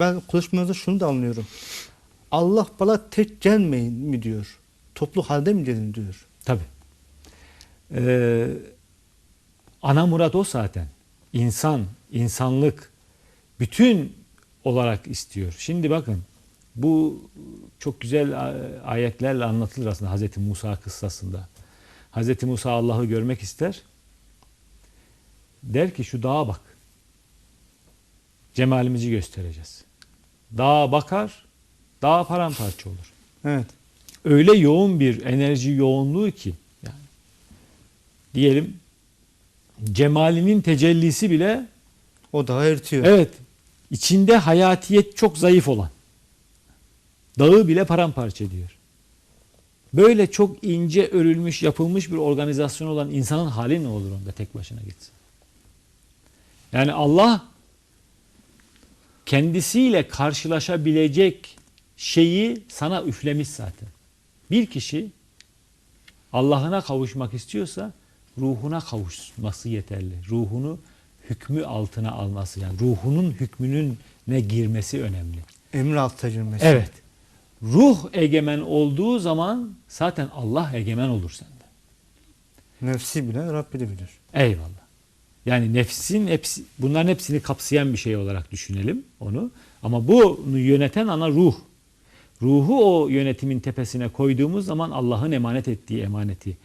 Ben konuşmanızda şunu da anlıyorum. Allah bana tek gelmeyin mi diyor. Toplu halde mi gelin diyor. Tabii. Ee, ana murat o zaten. İnsan, insanlık bütün olarak istiyor. Şimdi bakın bu çok güzel a- ayetlerle anlatılır aslında Hazreti Musa kıssasında. Hazreti Musa Allah'ı görmek ister. Der ki şu dağa bak. Cemalimizi göstereceğiz. Dağa bakar, dağ paramparça olur Evet. öyle yoğun bir enerji yoğunluğu ki yani diyelim cemalinin tecellisi bile O daha eritiyor. evet içinde hayatiyet çok zayıf olan dağı bile paramparça ediyor. Böyle çok ince örülmüş yapılmış bir organizasyon olan insanın hali ne olur onda tek başına gitsin. Yani Allah kendisiyle karşılaşabilecek şeyi sana üflemiş zaten. Bir kişi Allah'ına kavuşmak istiyorsa ruhuna kavuşması yeterli. Ruhunu hükmü altına alması yani ruhunun hükmünün ne girmesi önemli. Emir altına girmesi. Evet. Ruh egemen olduğu zaman zaten Allah egemen olur sende. Nefsi bile Rabbi de bilir. Eyvallah. Yani nefsin hepsi, bunların hepsini kapsayan bir şey olarak düşünelim onu. Ama bunu yöneten ana ruh. Ruhu o yönetimin tepesine koyduğumuz zaman Allah'ın emanet ettiği emaneti.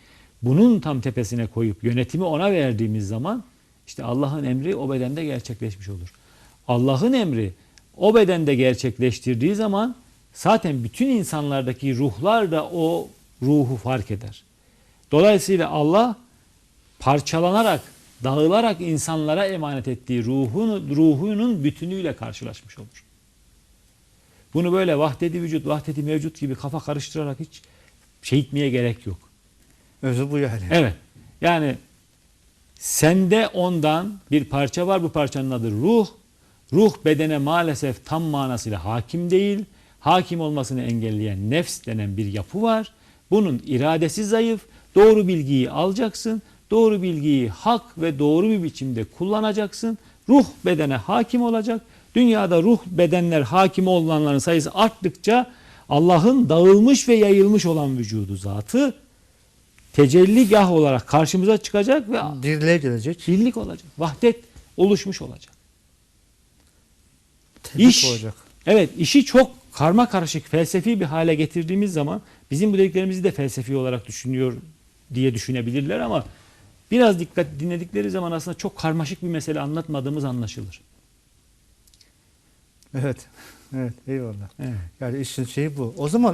Bunun tam tepesine koyup yönetimi ona verdiğimiz zaman işte Allah'ın emri o bedende gerçekleşmiş olur. Allah'ın emri o bedende gerçekleştirdiği zaman zaten bütün insanlardaki ruhlar da o ruhu fark eder. Dolayısıyla Allah parçalanarak, dağılarak insanlara emanet ettiği ruhunu, ruhunun bütünüyle karşılaşmış olur. Bunu böyle vahdedi vücut, vahdedi mevcut gibi kafa karıştırarak hiç şey etmeye gerek yok. Özü bu yani. Evet. Yani sende ondan bir parça var. Bu parçanın adı ruh. Ruh bedene maalesef tam manasıyla hakim değil. Hakim olmasını engelleyen nefs denen bir yapı var. Bunun iradesi zayıf. Doğru bilgiyi alacaksın. Doğru bilgiyi hak ve doğru bir biçimde kullanacaksın. Ruh bedene hakim olacak. Dünyada ruh bedenler hakim olanların sayısı arttıkça Allah'ın dağılmış ve yayılmış olan vücudu zatı tecelligah olarak karşımıza çıkacak ve Dirliğe gelecek. birlik olacak. Vahdet oluşmuş olacak. Tebrik İş, olacak. evet işi çok karma karışık felsefi bir hale getirdiğimiz zaman bizim bu dediklerimizi de felsefi olarak düşünüyor diye düşünebilirler ama biraz dikkat dinledikleri zaman aslında çok karmaşık bir mesele anlatmadığımız anlaşılır. Evet. Evet. Eyvallah. Evet. Yani işin şeyi bu. O zaman